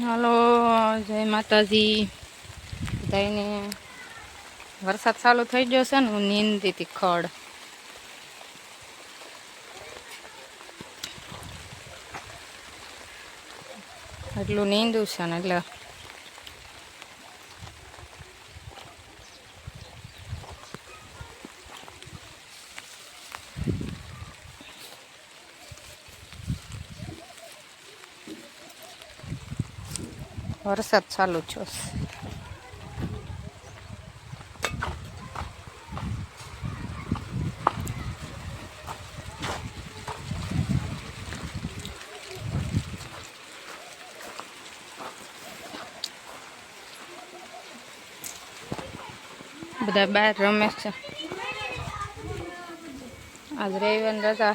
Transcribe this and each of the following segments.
હાલો, જય માતાજી. બધાને વરસાદ ચાલુ થઈ ગયો છે ને, હું નીંદી હતી ખડ. એટલું નીંદું છે ને એટલે. વરસાદ ચાલુ છે. બધા બહાર રમે છે. આજ રવિવાર રજા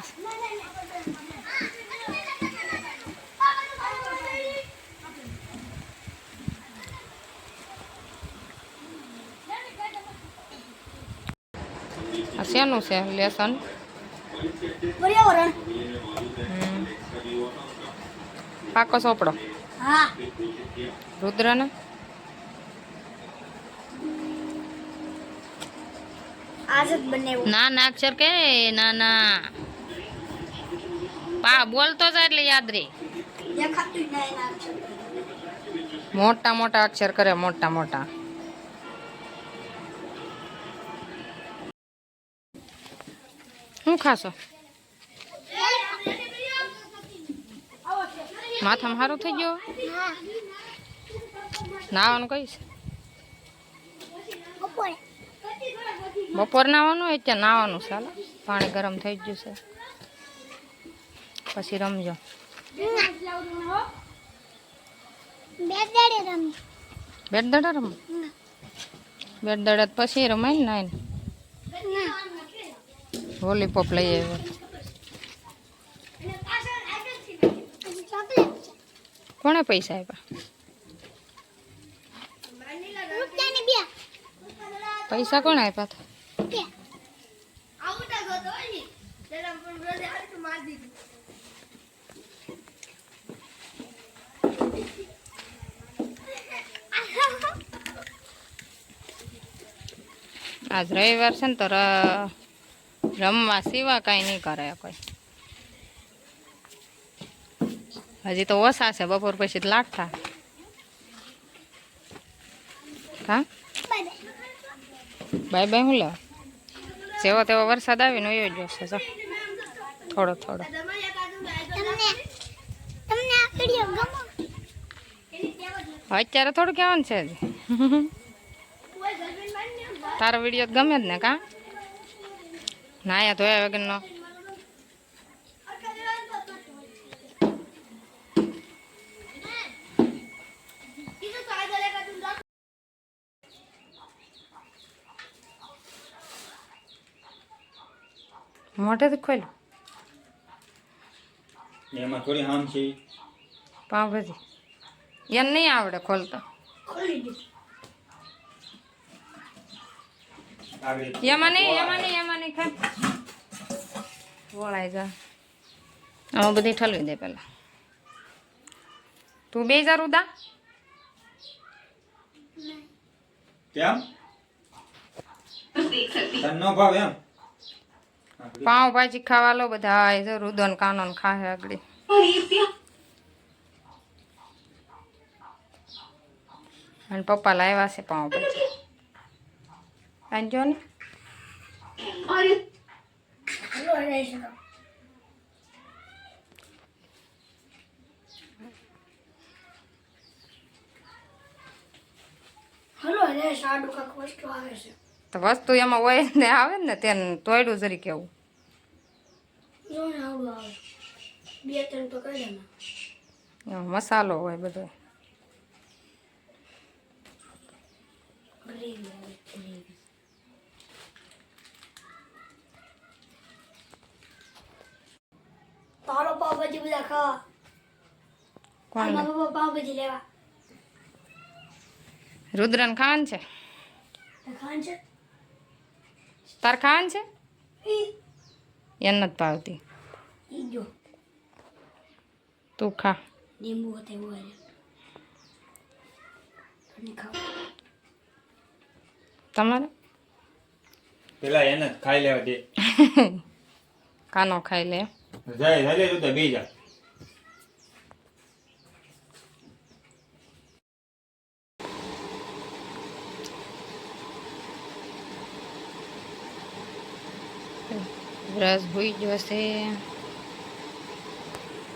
આ શેનું છે લેસન પર્યાવરણ હમ. પાકો ચોપડો હા રુદ્રને આજ જ બનાવ્યું ના ના અક્ષર કે ના ના પા બોલતો જાય એટલે યાદ રે દેખાતું જ નહીં એના અક્ષર. મોટા મોટા અક્ષર કરે મોટા મોટા શું ખાશો? માથામાં સારું થઈ ગયો? નાવાનું કહીશ બપોરે બપોર નાવાનું હોય ત્યાં નાવાનું ચાલો. પાણી ગરમ થઈ ગયું છે. પછી રમજો. બેટ દડા રમ? બેટ દડા પછી રમાય ને નાઈને લોલીપોપ લઈ આવ્યો. કોણે પૈસા આપ્યા? પૈસા કોણ આપ્યા હતા? આજ રવિવાર છે ને, તો રમવા સિવા કાંઈ નહીં કરે કોઈ. હજી તો ઓછા છે બપોર પછી લાગતા. હા? બાય બાય હું લે જેવો તેવો વરસાદ આવીને એવો જશે જો. થોડો થોડો. અત્યારે થોડું કહેવાનું છે તારો વીડિયો ગમે જ ને કા? નાયા ધોયા વગરનો મોઢેથી ખોલ્યું. એમાં થોડી હામ છે. પાવભાજી એને નહીં આવડે ખોલતો. એમાં નહીં એમાં નહીં એમાં વળાઈ જા. આમાં બધી ઠલવી દે પેલા તું બે જા રૂદા. કેમ? તને ભાવ એમ? પાઉં ભાજી ખાવા લો બધા આય જો રુદો ને કાનો ને ખાહે આગળ. અને પપ્પા લાવ્યા છે પાઉં ભાજી. આજો ને. હલો રહી શકો હલો રે સાડું કાંક વસ્તુ આવે છે. તો વસ્તુ એમાં હોય ને આવે ને તેને તોયડું જરી કેવું. મસાલો હોય બધો. તારો પાવભાજી બધા ખાવા કોણ આમાં પપ્પા પાવભાજી લેવા રુદ્રન ખાન છે તો ખાન છે તાર ખાન છે ઈ એને નથી ભાવતી ઈ જો તું ખા લીંબુ હતું એવું હારે. નહીં ખાવા તમારે પેલા એને જ ખાઈ લેવા દે. કાનો ખાઈ લે. જાય હાલે તું તો બીજા. બ્રશ ભૂઈ ગયો છે.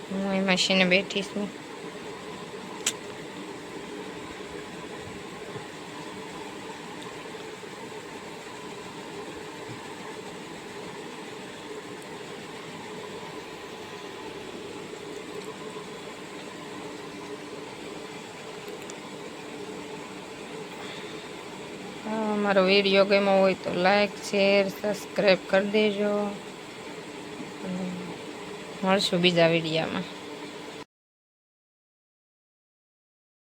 હું એ મશીને બેઠી છું હા, મારો વીડિયો ગમ્યો હોય તો લાઈક શેર સબસ્ક્રાઈબ કરી દેજો. મળશું બીજા વિડીયામાં